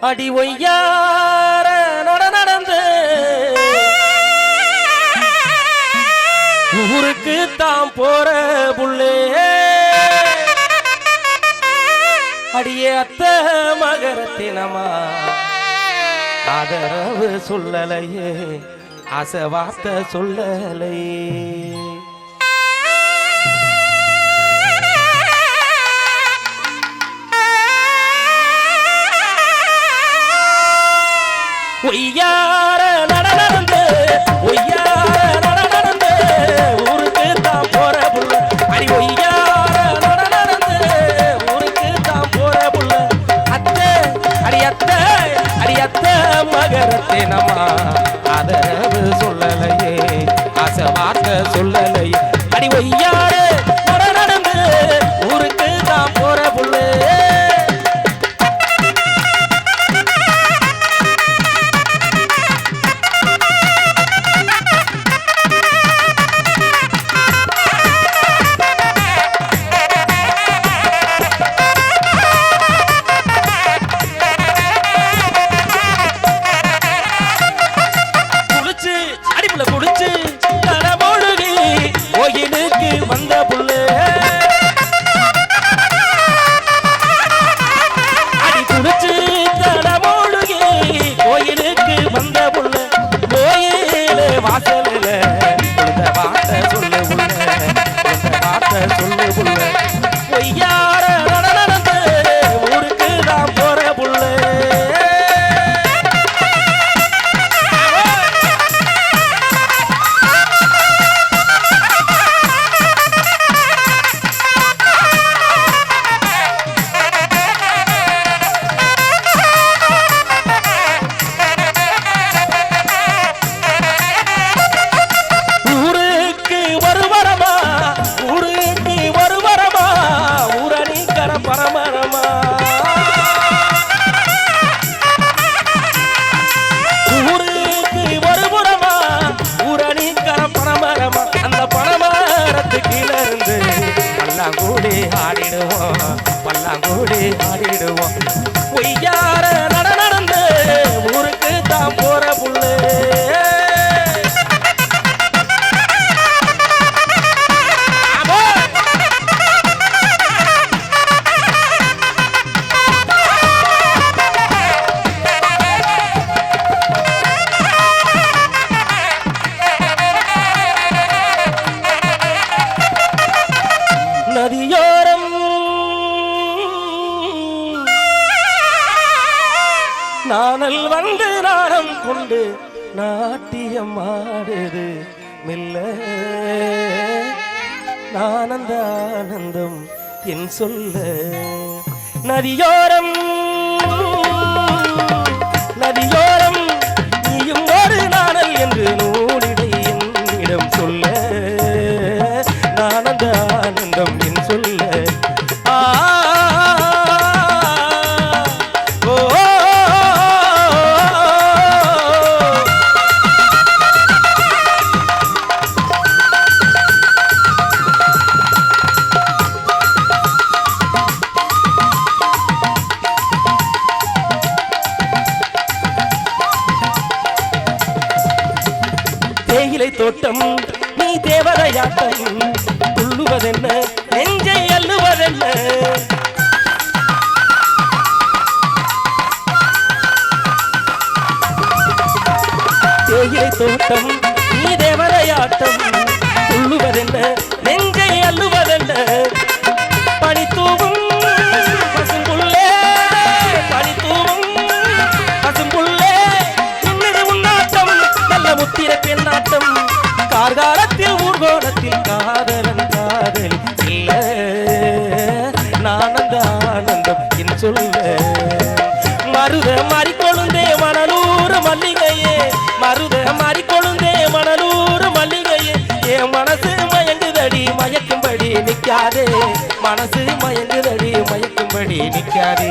அடி ஒய்யார நட நடந்து. ஊருக்கு தாம் போற புள்ளே. அடியே அத்த மகரத்தினமா. ஆதரவு சொல்லலையே அசவார்த்த சொல்லலையே. ஒய்யார நட நடந்து ஒய்யார நட நடந்து ஊருக்கு தான் போற புள்ள. அடி ஒய்யார நட நடந்து ஊருக்கு தான் போற புள்ள. அத்தை அடி அத்தை அடி அத்தை மகரத்தே நம்மா ஆதரவு சொல்லலையே ஆசை வார்த்தை கோயில நானல் வந்து நாணம் கொண்டு நாட்டியம் ஆடுது மெல்ல. ஆனந்த ஆனந்தம் என் சொல்ல. நதியோரம் தேயிலை தோட்டம் நீ தேவதையாட்டம் துள்ளுவதென்ன நெஞ்சை அள்ளுவதென்ன? தேயிலை தோட்டம் நீ தேவதையாட்டம் துள்ளுவதென்ன சொல்ல மருத மாறிக்கொழுந்தே மணலூர் மல்லிகையே. மருத மாறிக்கொழுந்தே மணலூர் மல்லிகையே. என் மனசு மயங்குதடி மயக்கும்படி நிற்காதே மனசு மயங்குதடி மயக்கும்படி நிற்காதே